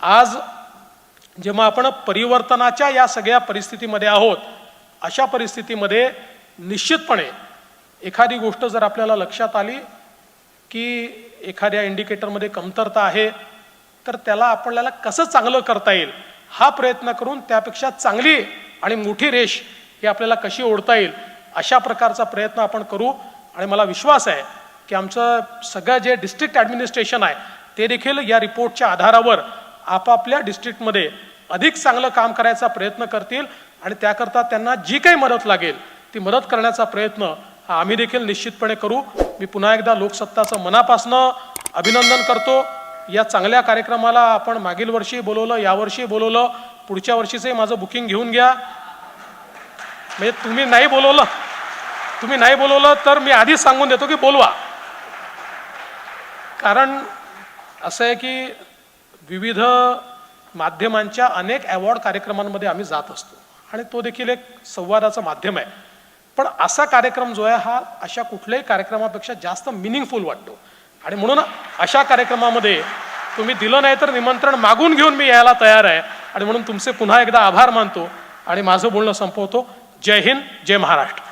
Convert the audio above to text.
आज जेव्हा आपण परिवर्तनाच्या या सगळ्या परिस्थितीमध्ये आहोत अशा परिस्थितीमध्ये निश्चितपणे एखादी गोष्ट जर आपल्याला लक्षात आली की एखाद्या इंडिकेटरमध्ये कमतरता आहे तर त्याला आपल्याला कसं चांगलं करता येईल हा प्रयत्न करून त्यापेक्षा चांगली आणि मोठी रेष ही आपल्याला कशी ओढता येईल अशा प्रकारचा प्रयत्न आपण करू. आणि मला विश्वास आहे की आमचं सगळं जे डिस्ट्रिक्ट ॲडमिनिस्ट्रेशन आहे ते देखील या रिपोर्टच्या आधारावर आपापल्या डिस्ट्रिक्टमध्ये अधिक चांगलं काम करायचा प्रयत्न करतील आणि त्याकरता त्यांना जी काही मदत लागेल ती मदत करण्याचा प्रयत्न हा आम्ही देखील निश्चितपणे करू. मी पुन्हा एकदा लोकसत्ताचं मनापासनं अभिनंदन करतो. या चांगल्या कार्यक्रमाला आपण मागील वर्षी बोलवलं यावर्षी बोलवलं. पुढच्या वर्षीचंही माझं बुकिंग घेऊन घ्या. म्हणजे तुम्ही नाही बोलवलं तुम्ही नाही बोलवलं तर मी आधीच सांगून देतो की बोलवा. कारण असं आहे की विविध माध्यमांच्या अनेक अवॉर्ड कार्यक्रमांमध्ये आम्ही जात असतो. आणि तो देखील एक संवादाचं माध्यम आहे. पण असा कार्यक्रम जो आहे हा अशा कुठल्याही कार्यक्रमापेक्षा जास्त मिनिंगफुल वाटतो. आणि म्हणून अशा कार्यक्रमामध्ये तुम्ही दिलं नाही तर निमंत्रण मागून घेऊन मी यायला तयार आहे. आणि म्हणून तुमचे पुन्हा एकदा आभार मानतो. आणि माझं बोलणं संपवतो. जय हिंद जय महाराष्ट्र.